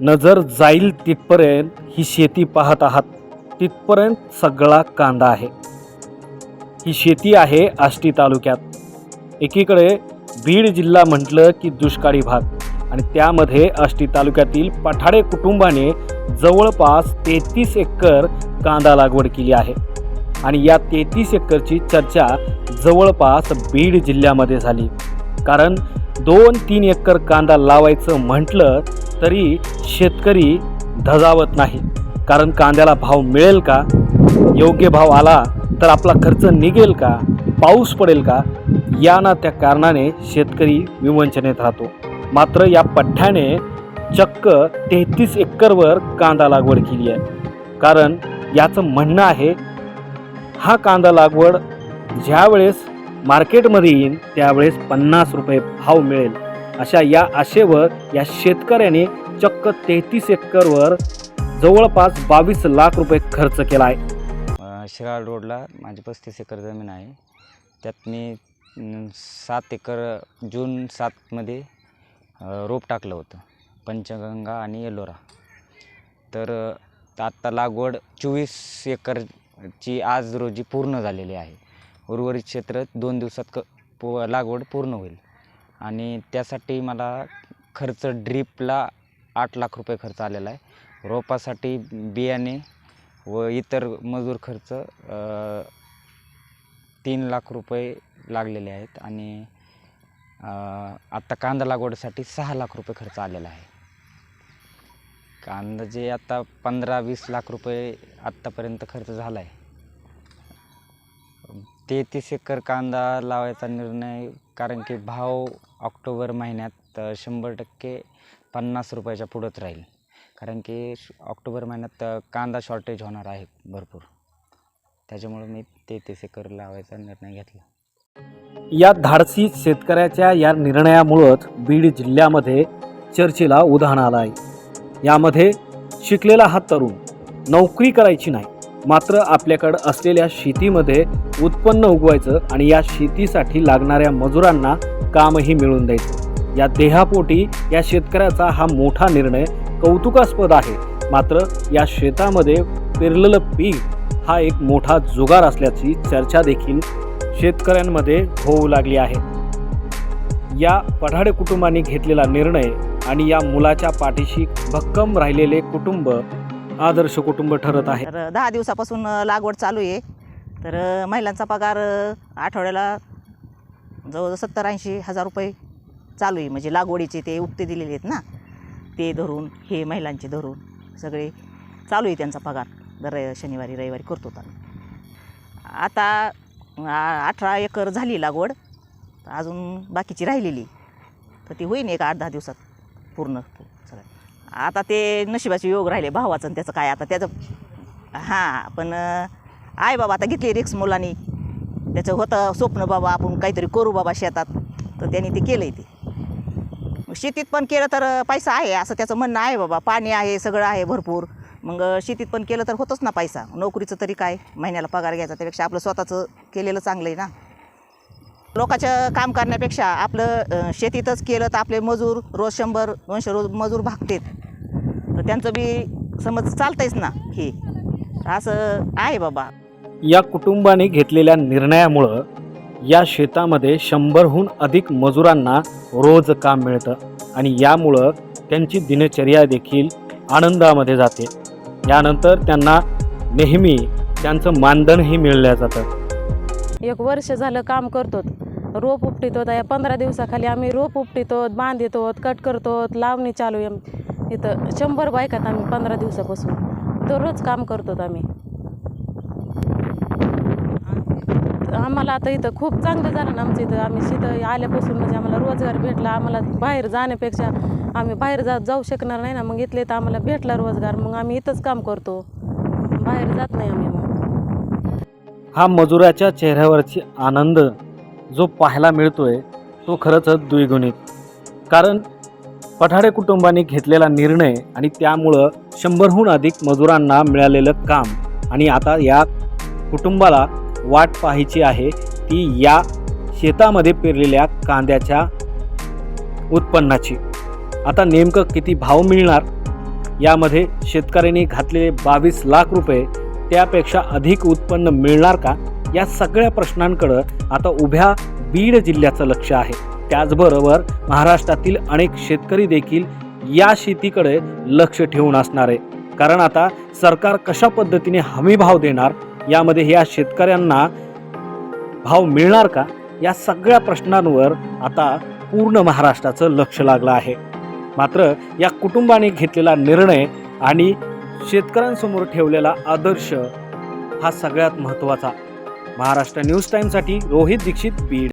नजर जाईल तिथपर्यंत ही शेती पाहत आहात. तिथपर्यंत सगळा कांदा आहे. ही शेती आहे आष्टी तालुक्यात. एकीकडे बीड जिल्हा म्हटलं की दुष्काळी भाग आणि त्यामध्ये आष्टी तालुक्यातील पठाडे कुटुंबाने जवळपास तेहतीस एकर कांदा लागवड केली आहे. आणि या तेहतीस एकरची चर्चा जवळपास बीड जिल्ह्यामध्ये झाली. कारण दोन तीन एकर कांदा लावायचं म्हटलं तरी शेतकरी धजावत नाही. कारण कांद्याला भाव मिळेल का? योग्य भाव आला तर आपला खर्च निघेल का? पाऊस पडेल का? या ना त्या कारणाने शेतकरी विवंचनेत राहतो. मात्र या पठ्ठ्याने चक्क तेहतीस एकरवर कांदा लागवड केली आहे. कारण याचं म्हणणं आहे हा कांदा लागवड ज्यावेळेस मार्केटमध्ये येईल त्यावेळेस पन्नास रुपये भाव मिळेल. अशा या आशेवर या शेतकऱ्याने चक्क तेहतीस एकरवर जवळपास बावीस लाख रुपये खर्च केला आहे शिराळ रोडला माझी पस्तीस एकर जमीन आहे. त्यात मी सात एकर जून सातमध्ये रोप टाकलं होतं पंचगंगा आणि येलोरा तर आत्ता लागवड चोवीस एकरची आज रोजी पूर्ण झालेली आहे. उर्वरित क्षेत्र दोन दिवसात क पू लागवड पूर्ण होईल. आणि त्यासाठी मला खर्च ड्रीपला आठ लाख रुपये खर्च आलेला आहे. रोपासाठी बियाणे व इतर मजूर खर्च तीन लाख रुपये लागलेले आहेत आणि आत्ता कांदा लागवडीसाठी सहा लाख रुपये खर्च आलेला आहे. कांदा जे आत्ता पंधरा वीस लाख रुपये आत्तापर्यंत खर्च झाला आहे तेहतीस एकर कांदा लावायचा निर्णय कारण की भाव ऑक्टोबर महिन्यात शंभर टक्के पन्नास रुपयाच्या पुढंच राहील. कारण की श- ऑक्टोबर महिन्यात कांदा शॉर्टेज होणार आहे भरपूर. त्याच्यामुळं मी ते तसे कर लावायचा निर्णय घेतला. या धाडसी शेतकऱ्याच्या या निर्णयामुळंच बीड जिल्ह्यामध्ये चर्चेला उधाण आलं आहे यामध्ये शिकलेला हा तरुण नोकरी करायची नाही मात्र आपल्याकडं असलेल्या शेतीमध्ये उत्पन्न उगवायचं आणि या शेतीसाठी लागणाऱ्या मजुरांना कामही मिळून द्यायचं. या देहापोटी या शेतकऱ्याचा हा मोठा निर्णय कौतुकास्पद आहे. मात्र या शेतामध्ये पेरलेलं पीक हा एक मोठा जुगार असल्याची चर्चा देखील शेतकऱ्यांमध्ये होऊ लागली आहे. या पढाडे कुटुंबाने घेतलेला निर्णय आणि या मुलाच्या पाठीशी भक्कम राहिलेले कुटुंब आदर्श कुटुंब ठरत आहे. तर दहा दिवसापासून लागवड चालू आहे. तर महिलांचा पगार आठवड्याला जवळजवळ सत्तर ऐंशी हजार रुपये चालू आहे. म्हणजे लागवडीचे ते उक्ते दिलेले आहेत ना. ते धरून हे महिलांचे धरून सगळे चालू आहे त्यांचा पगार. दर शनिवारी रविवारी करतो आम्ही. आता अठरा एकर झाली लागवड. अजून बाकीची राहिलेली. तर ती होईन एक आठ दहा दिवसात पूर्ण. सगळं आता ते नशिबाचे योग राहिले भावाचं आणि त्याचं काय आता त्याचं हां पण आहे बाबा आता घेतली रिक्स मुलांनी. त्याचं होतं स्वप्न बाबा आपण काहीतरी करू बाबा शेतात. तर त्यांनी ते केलं आहे ते. मग शेतीत पण केलं तर पैसा आहे असं त्याचं म्हणणं आहे बाबा. पाणी आहे सगळं आहे भरपूर. मग शेतीत पण केलं तर होतच ना पैसा. नोकरीचं तरी काय? महिन्याला पगार घ्यायचा त्यापेक्षा आपलं स्वतःचं केलेलं चांगलं आहे ना. लोकांचं काम करण्यापेक्षा आपलं शेतीतच केलं तर आपले मजूर रोज शंभर दोनशे रोज मजूर भागतेत. तर त्यांचं बी समज चालतंयच ना हे. असं आहे बाबा. या कुटुंबाने घेतलेल्या निर्णयामुळं या शेतामध्ये शंभरहून अधिक मजुरांना रोज काम मिळतं आणि यामुळं त्यांची दिनचर्या देखील आनंदामध्ये जाते. यानंतर त्यांना नेहमी त्यांचं मानधनही मिळलं जातं. एक वर्ष झालं काम करतो रोप उपटितो या पंधरा दिवसाखाली आम्ही रोप उपटितो बांधितो कट करतो लावणी चालू आहे. इथं शंभर बायकात आम्ही पंधरा दिवसापासून. दररोज काम करतो आम्ही. आम्हाला आता इथं खूप चांगलं झालं ना आमचं इथं. आम्ही शिथं आल्यापासून म्हणजे आम्हाला रोजगार भेटला. आम्हाला बाहेर जाण्यापेक्षा आम्ही बाहेर जा जाऊ शकणार नाही ना. मग इथले तर आम्हाला भेटला रोजगार. मग आम्ही इथंच काम करतो. बाहेर जात नाही आम्ही मग. हा मजुराच्या चेहऱ्यावरची आनंद जो पाहायला मिळतोय तो खरंच द्विगुणित. कारण पठाडे कुटुंबाने घेतलेला निर्णय आणि त्यामुळं शंभरहून अधिक मजुरांना मिळालेलं काम आणि आता या कुटुंबाला वाट पाहायची आहे ती या शेतामध्ये पेरलेल्या कांद्याच्या उत्पन्नाची. आता नेमकं किती भाव मिळणार? यामध्ये शेतकऱ्यांनी घातलेले बावीस लाख रुपये त्यापेक्षा अधिक उत्पन्न मिळणार का? या सगळ्या प्रश्नांकडं आता उभ्या बीड जिल्ह्याचं लक्ष आहे. त्याचबरोबर महाराष्ट्रातील अनेक शेतकरी देखील या शेतीकडे लक्ष ठेवून असणार आहे. कारण आता सरकार कशा पद्धतीने हमी भाव देणार यामध्ये या शेतकऱ्यांना भाव मिळणार का? या सगळ्या प्रश्नांवर आता पूर्ण महाराष्ट्राचं लक्ष लागलं आहे. मात्र या कुटुंबाने घेतलेला निर्णय आणि शेतकऱ्यांसमोर ठेवलेला आदर्श हा सगळ्यात महत्त्वाचा. महाराष्ट्र न्यूज टाईमसाठी रोहित दीक्षित बीड.